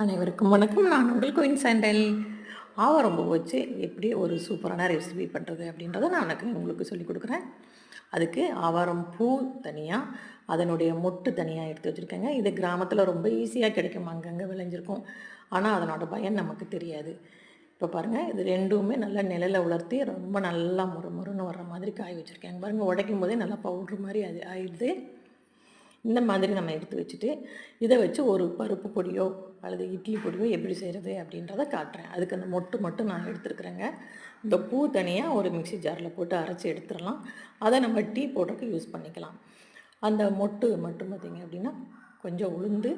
அனைவருக்கும் வணக்கம். நான் உங்கள் கோயின் சாண்டல். ஆவாரம்பூ வச்சு எப்படி ஒரு சூப்பரான ரெசிபி பண்ணுறது அப்படின்றத நான் எனக்கு உங்களுக்கு சொல்லிக் கொடுக்குறேன். அதுக்கு ஆவாரம் பூ தனியாக அதனுடைய மொட்டு தனியாக எடுத்து வச்சுருக்கேங்க. இது கிராமத்தில் ரொம்ப ஈஸியாக கிடைக்கும். அங்கங்கே விளைஞ்சிருக்கும். ஆனால் அதனோட பயன் நமக்கு தெரியாது. இப்போ பாருங்கள் இது ரெண்டுமே நல்லா நிலையில் உலர்த்தி ரொம்ப நல்லா முறு முறுன்னு வர்ற மாதிரி காய வச்சுருக்கேன். பாருங்கள் உடைக்கும் போதே நல்லா பவுட்ரு மாதிரி அது ஆயிடுது. இந்த மாதிரி நம்ம எடுத்து வச்சுட்டு இதை வச்சு ஒரு பருப்பு பொடியோ அல்லது இட்லி பொடியோ எப்படி செய்கிறது அப்படின்றத காட்டுறேன். அதுக்கு அந்த மொட்டு மட்டும் நான் எடுத்துருக்குறேங்க. இந்த பூ தனியாக ஒரு மிக்சி ஜாரில் போட்டு அரைச்சி எடுத்துடலாம். அதை நம்ம டீ போடுறதுக்கு யூஸ் பண்ணிக்கலாம். அந்த மொட்டு மட்டும் பார்த்திங்க அப்படின்னா கொஞ்சம் உளுந்து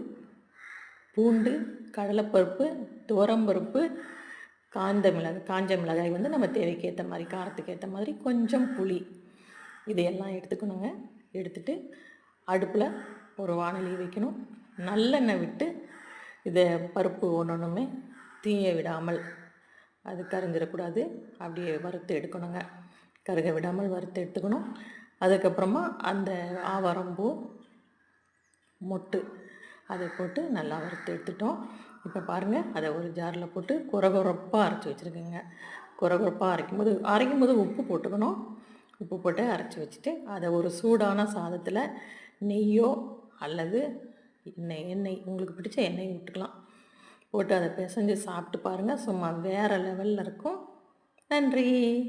பூண்டு கடலைப்பருப்பு துவரம்பருப்பு காந்த மிளகாய் காஞ்ச மிளகாய் வந்து நம்ம தேவைக்கு ஏற்ற மாதிரி காரத்துக்கு ஏற்ற மாதிரி கொஞ்சம் புளி இதையெல்லாம் எடுத்துக்கணுங்க. எடுத்துகிட்டு அடுப்பில் ஒரு வானொலி வைக்கணும். நல்லெண்ணெய் விட்டு இதை பருப்பு ஒன்றுமே தீய விடாமல் அது கருஞ்சிடக்கூடாது. அப்படியே வறுத்து எடுக்கணுங்க. கருக விடாமல் வறுத்து எடுத்துக்கணும். அதுக்கப்புறமா அந்த ஆவாரம்பூ மொட்டு அதை போட்டு நல்லா வறுத்து எடுத்துட்டோம். இப்போ பாருங்கள் அதை ஒரு ஜாரில் போட்டு குறகுறப்பாக அரைச்சி வச்சுருக்கேங்க. குறகுறப்பாக அரைக்கும் போது அரைக்கும் போது உப்பு போட்டுக்கணும். உப்பு போட்டு அரைச்சி வச்சுட்டு அதை ஒரு சூடான சாதத்தில் நெய்யோ அல்லது எண்ணெய் எண்ணெய் உங்களுக்கு பிடிச்ச எண்ணெய் விட்டுக்கலாம். போட்டு அதை பிசைஞ்சு சாப்பிட்டு பாருங்கள் சும்மா வேறு லெவலில் இருக்கும். நன்றி.